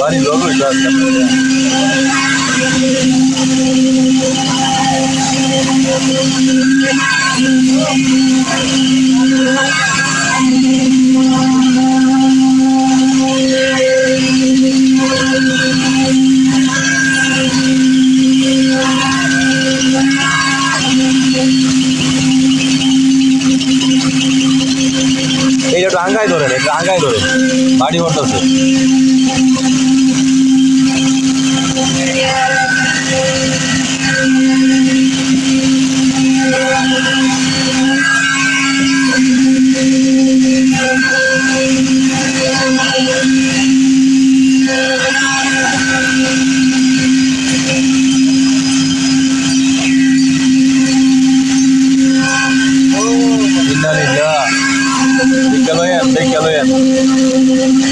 বাড়ি লোক এইটা একটু আঙ্গাই ধরেন আঙ্গাই ধরেন বাড়ি পড়তেছে Sei que ela é.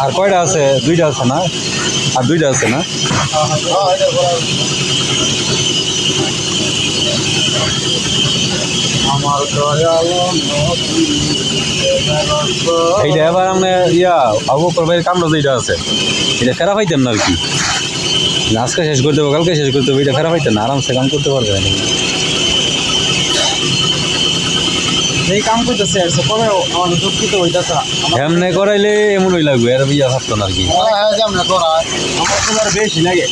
আর কয়টা আছে? দুইটা আছে না? আর দুইটা আছে না? আমার দয়াল এইটা এবার আমরা ইয়া আবু করবের কামড়া যেটা আছে এটা ফেরা পাইতেন না আর কি। আজকে শেষ করতে হবে কালকে শেষ করতে হবে এটা ফেরা পাইতেন না আরামসে কাম করতে পারবেন এই কাম করতেছে সে কবে আমার দুঃখিত হইতাছে। এমনি করাইলে এমন ওই লাগবে এর ইয়া থাকতো না আর কি। হ্যাঁ করা আমার তোমার বেশি লাগে।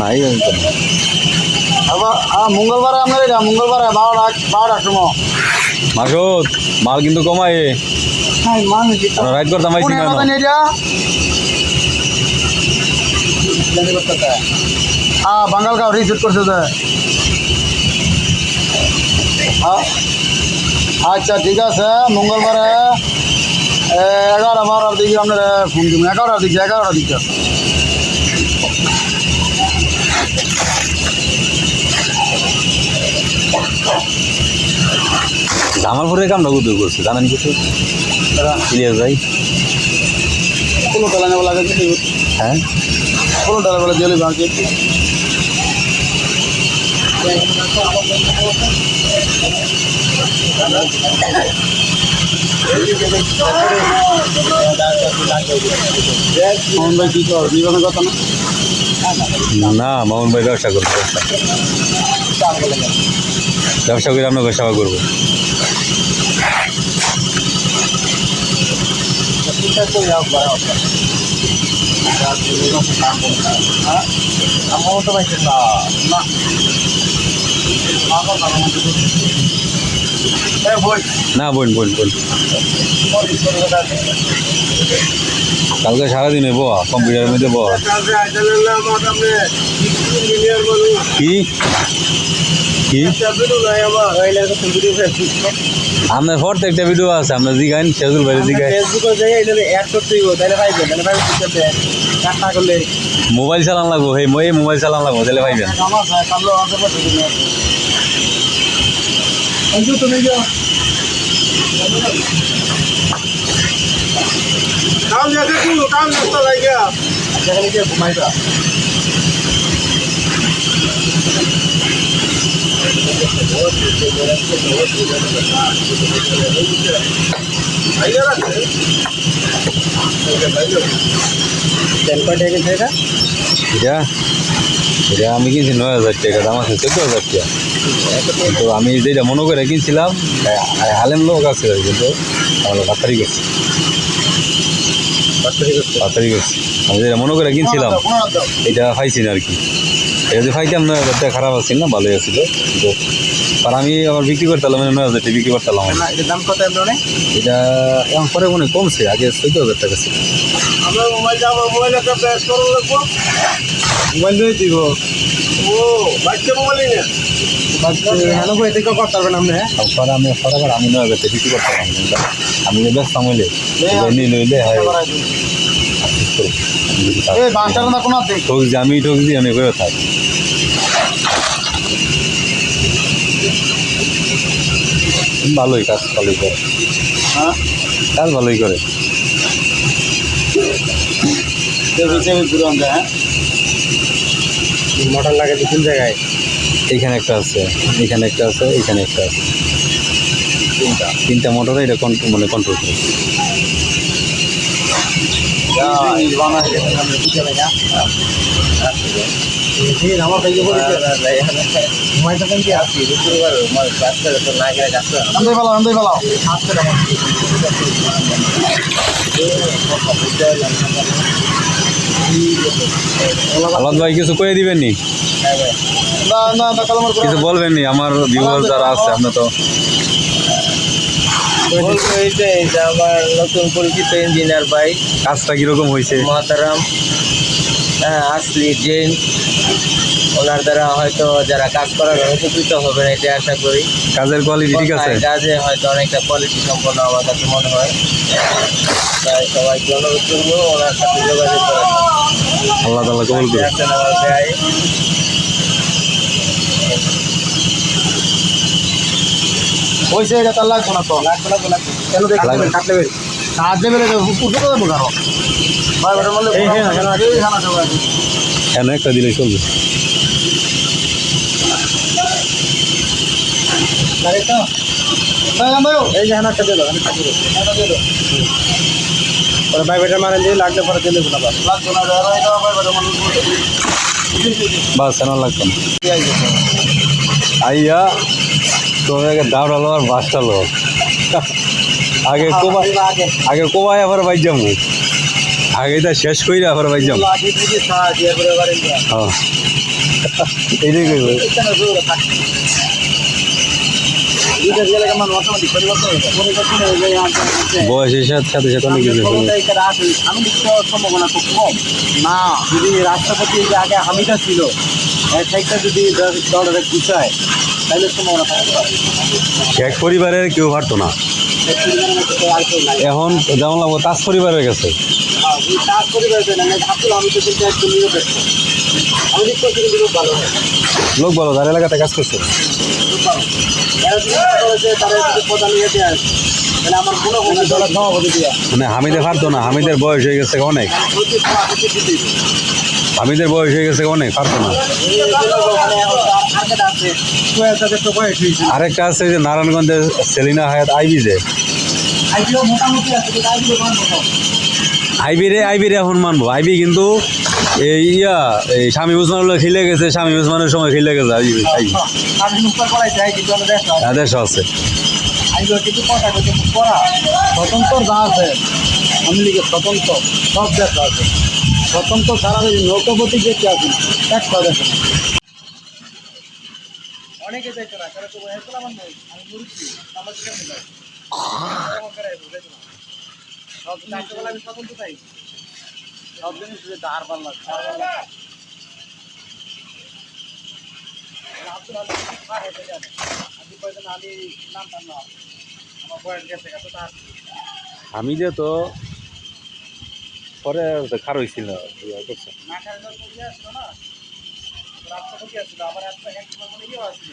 নাই আবার মঙ্গলবার আমরা এটা মঙ্গলবার বারোটা বারোটার সময়। মাসুদ মাল কিন্তু রাইড করতাম হ্যাঁ বাঙ্গাল করছে তো আচ্ছা ঠিক আছে মঙ্গলবারে। এগারো বারোটার দিকে আপনার ফোন দিব এগারোটার দিকে এগারোটার দিকে। জামালপুরের কামটা কোথায় করছে জানেন কিছু? ক্লিয়ার যাই কোনো টালা নেওয়া লাগে হ্যাঁ? কোনো টালা বলে জেলে বাঁকে মোহন ভাই না না মামুন ভাই ব্যবসা করব, ব্যবসা। ব্যবসা করে আমরা সেবা করব। আমার তো পাইছে না না বোন বোন বোন কালকে সারাদিনে বয়া কম্পিউটারের মধ্যে বয়া। কি? কি? আপনার প্রত্যেকটা ভিডিও আছে আমরা আপনার জিগাইন শেজুল ভাই জিগাই। মোবাইল চালান লাগবো মই মোবাইল চালান লাগবো তাহলে পাইবেন। কাম দেখে কোন কাম নষ্ট হয়ে গিয়া যেখানে গিয়ে ঘুমাইবা আইয়া রাখছে তেল এটা এটা আমি কিনছি নয় হাজার টাকা দাম আছে চোদ্দ হাজার টাকা তো আমি যেটা মনে করে কিনছিলাম হালেম লোক আছে কিন্তু আমার বাতারি গেছে বাতারি গেছে আমি যেটা মনে করে কিনছিলাম এটা পাইছি না আর কি এটা নয় হাজার টাকা খারাপ আছিল না ভালোই আছিল কিন্তু আর আমি আবার বিক্রি করতাম মানে নয় হাজার বিক্রি করতাম না এটার দাম কত এমন এটা এখন পরে মনে কমছে আগে চোদ্দ হাজার টাকা ছিল। আমরা মোবাইল দিয়ে দিব। ও বাচ্চা মোবাইল না হ্যাঁ পরে আমি পরে আমি নয় হাজার বিক্রি করতাম আমি ব্যস্ত হইলে নিয়ে হয়। না ঠক আমি ঠক দিয়ে অনেক করে থাক। ভালোই কাজ ভালোই করে। হ্যাঁ কাজ ভালোই করে। মোটর লাগে দু তিন জায়গায়? এইখানে একটা আছে এখানে একটা আছে এখানে একটা আছে। তিনটা। তিনটা মোটরে এটা কন্ট্রোল মানে কন্ট্রোল করে। আমার ভাই বলে ঘুমাই থাকেন কি আসি আন্দে পালাও আন্দে পালাও আলাদ ভাই কিছু দিবেন নি না না না কিছু বলবেন নি আমার ভিউয়ার যারা আছে আপনি তো আমার নতুন পরিচিত ইঞ্জিনিয়ার ভাই। কাজটা কীরকম হয়েছে মহাতারাম হ্যাঁ আসলি জেন ওনার দ্বারা হয়তো যারা কাজ করার উপকৃত হবেন এটা আশা করি। কাজের কোয়ালিটি ঠিক আছে? কাজে হয়তো অনেকটা কোয়ালিটি সম্পন্ন আমার কাছে মনে হয়। তাই সবাইকে অনুরোধ করব ওনার সাথে যোগাযোগ করার। আল্লাহ তাল্লাহ কবুল করে আছেন আমার ভাই পয়সা এটা তার লাগবে না তো? কেন দেখতে লাগবে। কাটলে দেবে রে উঠে দেবো কারও। এই হ্যাঁ হ্যাঁ একটা দিলে চলবে? এই যে দিলো হানাটা দিলো পরে ভাই মারেন দিয়ে লাগলে পরে দিলে লাগবে না বাস কেন লাগতো না। আইয়া তোমার আগে আর বাসটা হলো আগে কোবাই আগে। আগে কোবাই আবার বাইর যাব। আগে তা শেষ কইরা আবার বাইর যাব। হ্যাঁ। কইব হয়ে হয়ে বয়সের সাথে সাথে সাথে অনেক কিছু আমি সম্ভাবনা খুব কম। না যদি রাষ্ট্রপতি যে আগে হামিদা ছিল এক সাইডটা যদি দলরে গুছায় তাহলে সম্ভাবনা এক পরিবারের কেউ পারতো না। এখন যেমন লাগবো, তাজ পরিবার ভালো হয় লোক বলো যার এলাকাতে কাজ করছে। ভালো মনে তারা হামিদে পারতো না, হামিদের বয়স হয়ে গেছে অনেক। হামিদের বয়স হয়ে গেছে অনেক পারতো না। আরেকটা আছে যে নারায়ণগঞ্জের সেলিনা হায়াত আইবি যে। আইবি রে আইবি রে এখন মানবো। আইবি কিন্তু এই ইয়া এই স্বামী উসমানুল্লাহ খেলে গেছে স্বামী উসমানের সময় খেলে গেছে আইবি আইবি। আদেশ আছে। স্বতন্ত্র যা আছে আমি লিখে স্বতন্ত্র সব দেখা আছে। স্বতন্ত্র ওই নৌকাপতি যে কে আছে? এক কথা অনেকে দেখে না কারণ তোমার হেসেল আমার নেই আমি মুরুব্বি আমার কেমন সব নাচবেলা আমি স্বতন্ত্র চাই। সব জিনিস যে ধার পাল্লা ধার পাল্লা আব্দুল আলী কার হতে জানে আপনি কয়েকজন আমি নাম টান না আমার বয়স গেছে এত তার। হামিদে তো পরে খার হয়েছিল। না কারণ কোথায় আসছিল আবার একটা এক সময় মনে ইয়ে আসছিল।